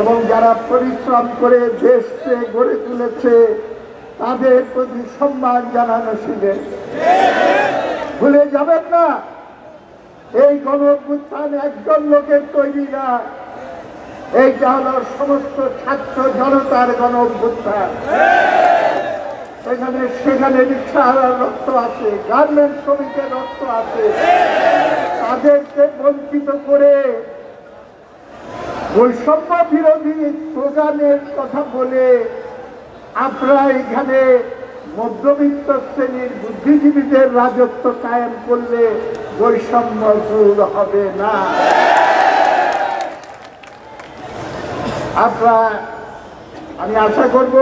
এবং যারা পরিশ্রম করে দেশকে গড়ে তুলেছে, তাদের প্রতি সম্মান জানানো শিখেন। ভুলে যাবেন না, এই গণ অভ্যুত্থান একজন লোকের তৈরি না। এইটা হলো সমস্ত ছাত্র জনতার গণ অভ্যুত্থান এখানে সেখানে রিক্সাওয়ালার রক্ত আছে গার্মেন্ট শ্রমিকের রক্ত আছে। তাদেরকে বঞ্চিত করে বৈষম্য বিরোধী স্লোগানের কথা বলে আপনারা এখানে মধ্যবিত্ত শ্রেণির বুদ্ধিজীবীদের রাজত্ব কায়েম করলে বৈষম্য দূর হবে না। আপনারা আমি আশা করব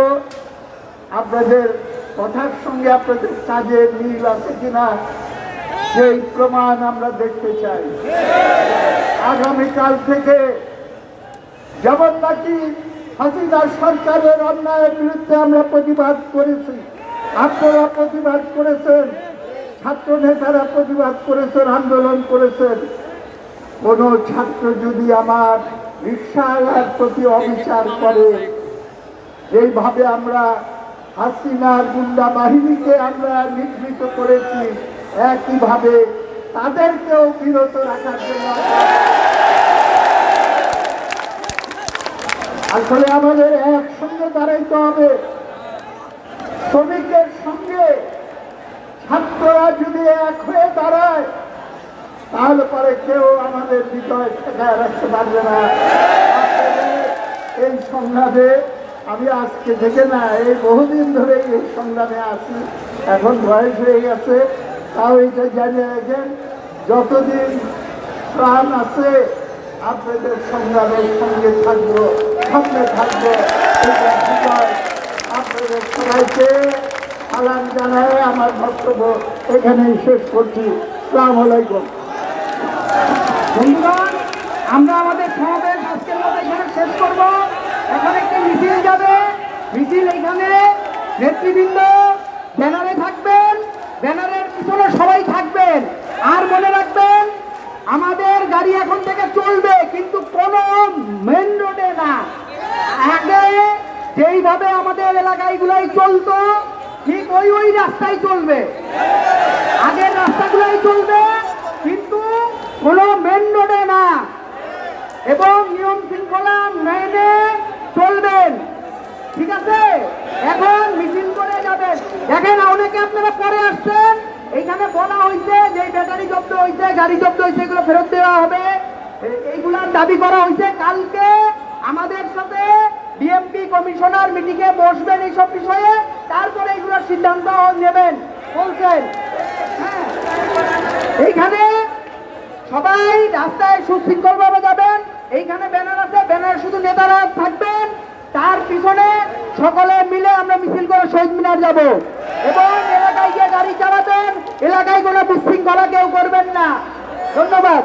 আপনাদের কথার সঙ্গে আপনাদের কাজের মিল আছে কিনা সেই প্রমাণ আমরা দেখতে চাই। আগামীকাল থেকে যেমন নাকি হাসিনা সরকারের অন্যায়ের বিরুদ্ধে আমরা প্রতিবাদ করেছি, আপনারা প্রতিবাদ করেছেন, ছাত্র নেতারা প্রতিবাদ করেছেন, আন্দোলন করেছেন। কোন ছাত্র যদি আমার রিক্সাওয়ালার প্রতি অবিচার করে, এইভাবে আমরা হাসিনার গুন্ডা বাহিনীকে আমরা নিবৃত করেছি। একইভাবে তাদেরকেও বিরত রাখার জন্য। আসলে আমাদের একসঙ্গে দাঁড়াইতে হবে। শ্রমিকের সঙ্গে ছাত্ররা যদি এক হয়ে দাঁড়ায়, তাহলে পরে কেউ আমাদের বিজয় ঠেকায় রাখতে পারবে না। এই সংগ্রামে আমি আজকে থেকে না এই বহুদিন ধরে এই সংগ্রামে আছি। এখন বয়স হয়ে গেছে। তাও এটা জানিয়ে রাখেন, যতদিন প্রাণ আছে, আপনাদের সংগ্রামের সঙ্গে থাকব সামনে থাকব। আপনাদের সবাইকে সালাম জানায় আমার বক্তব্য এখানেই শেষ করছি। সালাম আলাইকুম। বন্ধুগণ, আমরা আমাদের সমাবেশ আজকের মতো এখানে শেষ করব। এখন একটি মিছিল যাবে। মিছিল এখানে নেতৃবৃন্দ, ব্যানারে ব্যানারের পিছনে সবাই থাকবেন। আর মনে রাখবেন, আমাদের গাড়ি এখন থেকে চলবে, কিন্তু কোনো মেন রোডে না। আগে যেইভাবে আমাদের এলাকাগুলোই চলতো, ঠিক ওই ওই রাস্তায় চলবে। আগের রাস্তাগুলোই চলবে, কিন্তু কোনো মেন রোডে না। এবং নিয়ম শৃঙ্খলা মেনে চলবেন। ঠিক আছে? এখন মিছিল করে যাবেন। আপনারা পরে আসছেন। এইখানে বলা হয়েছে যে ব্যাটারি জব্দ হয়েছে গাড়ি জব্দ হয়েছে এগুলো ফেরত দেওয়া হবে। এইগুলার দাবি করা হয়েছে কালকে আমাদের সাথে ডিএমপি কমিশনার মিটিংয়ে বসবেন এইসব বিষয়ে। তারপরে এগুলোর সিদ্ধান্ত নেবেন। বলছেন। হ্যাঁ। এইখানে সবাই রাস্তায় সুশৃঙ্খল ভাবে যাবেন। এইখানে ব্যানার আছে, ব্যানার শুধু নেতারা থাকবেন। তার পিছনে সকলে মিলে আমরা মিছিল করে শহীদ মিনার যাব। এবং এলাকায় গিয়ে গাড়ি চালাবেন। এলাকায় কোনো বিশৃঙ্খলা কেউ করবেন না। ধন্যবাদ।